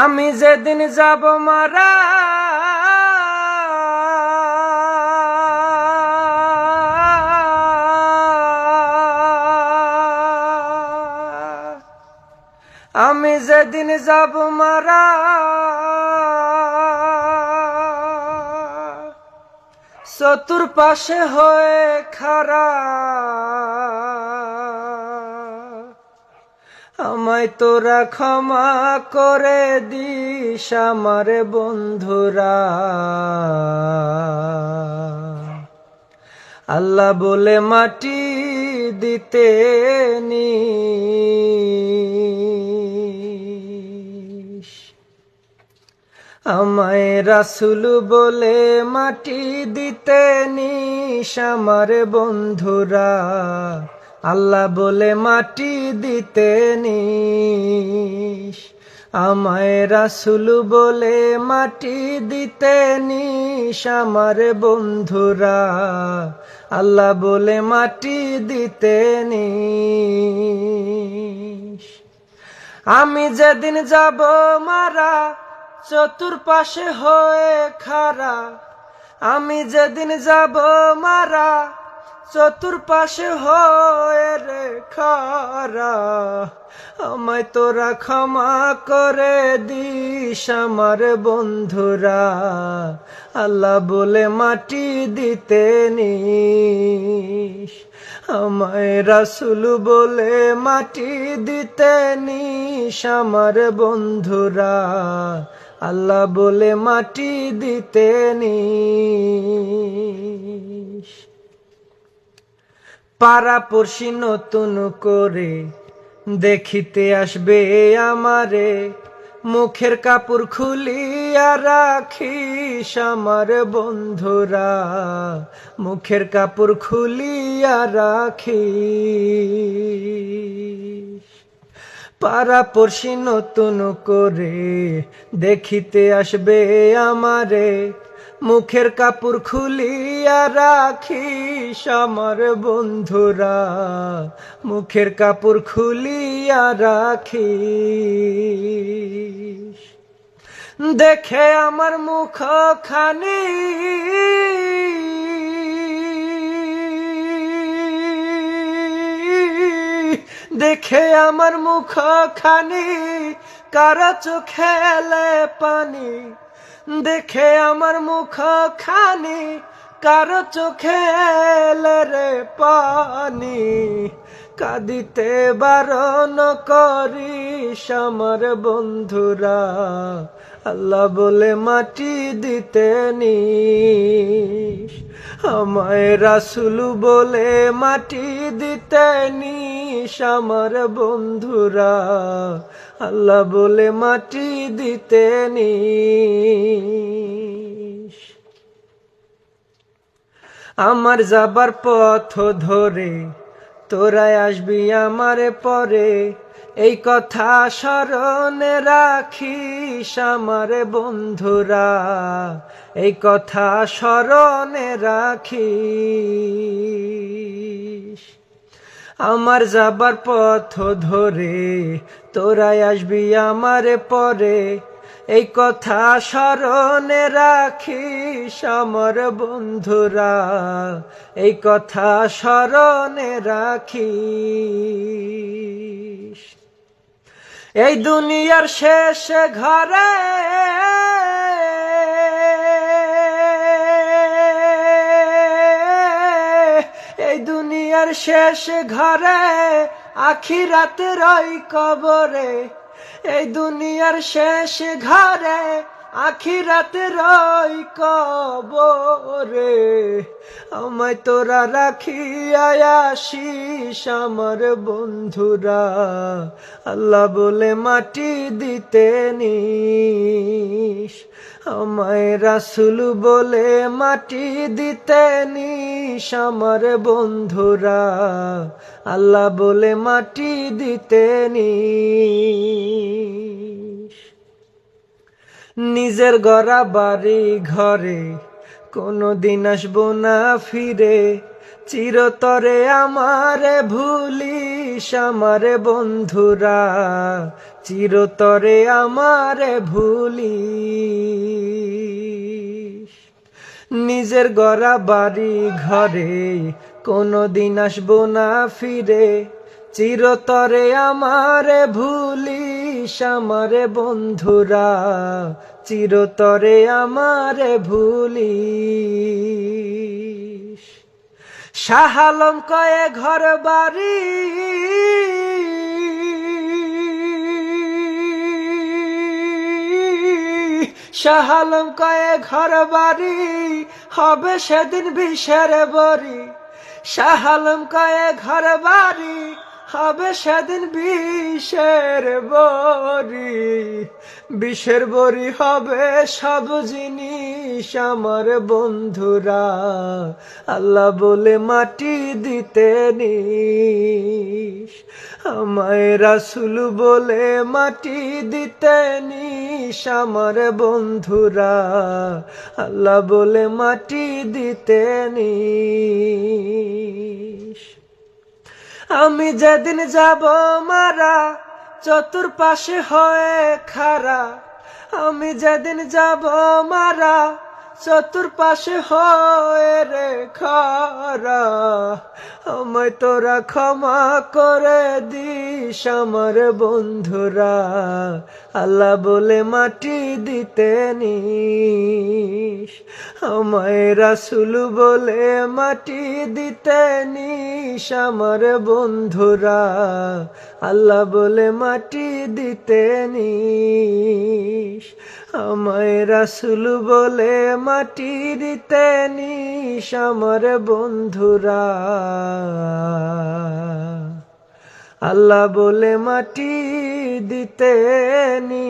আমি যেদিন যাব মারা আমি যেদিন যাব মারা চতুর পাশে হয়ে খারা। আমায় তোরা ক্ষমা করে দিস আমার বন্ধুরা। আল্লাহ বলে মাটি দিতে নিস। আমায় রাসুল বলে মাটি দিতে নিস আমার বন্ধুরা। আল্লাহ বলে, মাটি দিতে নিস। আমায় রাসুল বলে, মাটি দিতে নিস আমার বন্ধুরা। আল্লাহ বলে, মাটি দিতে নিস। আমি যেদিন যাব মারা, চতুর্পাশে হয়ে খারা। আমি যেদিন যাব মারা চতুর্পাশে হয়ে রে। খারা আমায় তোরা ক্ষমা করে দিস আমার বন্ধুরা। আল্লাহ বলে মাটি দিতে নিস। আমায় রাসুল বলে মাটি দিতে নিস আমার বন্ধুরা। আল্লাহ বলে মাটি দিতে নিস। পাড়া পড়শি নতুন করে দেখিতে আসবে আমারে। মুখের কাপড় খুলিয়া রাখিস আমার বন্ধুরা। মুখের কাপড় খুলিয়া রাখিস। পাড়া পড়শি নতুন করে দেখিতে আসবে আমারে। মুখের কাপড় খুলিয়া রাখিস আমার বন্ধুরা। মুখের কাপড় খুলিয়া রাখিস। দেখে আমার মুখ খানি দেখে আমার মুখ খানি কারা চোখেলে পানি? দেখে আমার মুখ খানি কারও চোখে রে পানি? কাঁদিতে বারণ করিস আমার বন্ধুরা, আল্লাহ বলে মাটি দিতে নিস আমায় রাসুল বলে মাটি দিতে নিস আমার বন্ধুরা। আল্লাহ বলে মাটি দিতে নিস। আমার যাবার পথ ধরে, তোরাই আসবি আমার পরে। এই কথা স্মরণে রাখিস আমার বন্ধুরা। এই কথা স্মরণে রাখিস। আমার যাবার পথ ধরে তোরাই আসবি আমার পরে। এই কথা স্মরণে রাখিস আমার বন্ধুরা। এই কথা স্মরণে রাখিস। এই দুনিয়ার শেষ ঘরে। এই দুনিয়ার শেষ ঘরে আখি রাত রই কবরে। এই দুনিয়ার শেষ ঘরে আখিরাতে রই কবরে, আমায় তোরা রাখিয়া আসিস আমার বন্ধুরা। আল্লাহ বলে মাটি দিতে নিস, আমায় রাসুল বলে মাটি দিতে নিস আমার বন্ধুরা। আল্লাহ বলে মাটি দিতে নিস। নিজের গড়া বাড়ি ঘরে কোনো দিন আসব না ফিরে। চিরতরে আমারে ভুলিস আমারে বন্ধুরা, চিরতরে আমারে ভুলি নিজের গড়া বাড়ি ঘরে, কোনদিন আসব না ফিরে। চিরতরে আমারে ভুলিস আমারে বন্ধুরা, চিরতরে আমারে ভুলি শাহালম কয়ে ঘর বাড়ি। শাহালম কয়ে ঘর বাড়ি, হবে সেদিন বিষের বড়ি। শাহালম কয়ে ঘর বাড়ি হবে সেদিন বিষের বড়ি বিষের বড়ি হবে সব জিনিস আমার বন্ধুরা। আল্লাহ বলে মাটি দিতে নিস। আমায় রাসুল বলে মাটি দিতে নিস আমার বন্ধুরা। আল্লাহ বলে মাটি দিতে নিস। আমি যেদিন যাব মারা চতুর্পাশে হয়ে খারা। আমি যেদিন যাব মারা চতুর্পাশে হয়ে রে খারা। আমায় তোরা ক্ষমা করে দিস আমার বন্ধুরা। আল্লাহ বলে মাটি দিতে নিস। আমায় রাসুল বলে মাটি দিতে নিস আমার বন্ধুরা। আল্লাহ বলে মাটি দিতে নিস। আমায় রাসুল বলে মাটির নি সমর বন্ধুরা। আল্লাহ বলে মাটি দিতে নি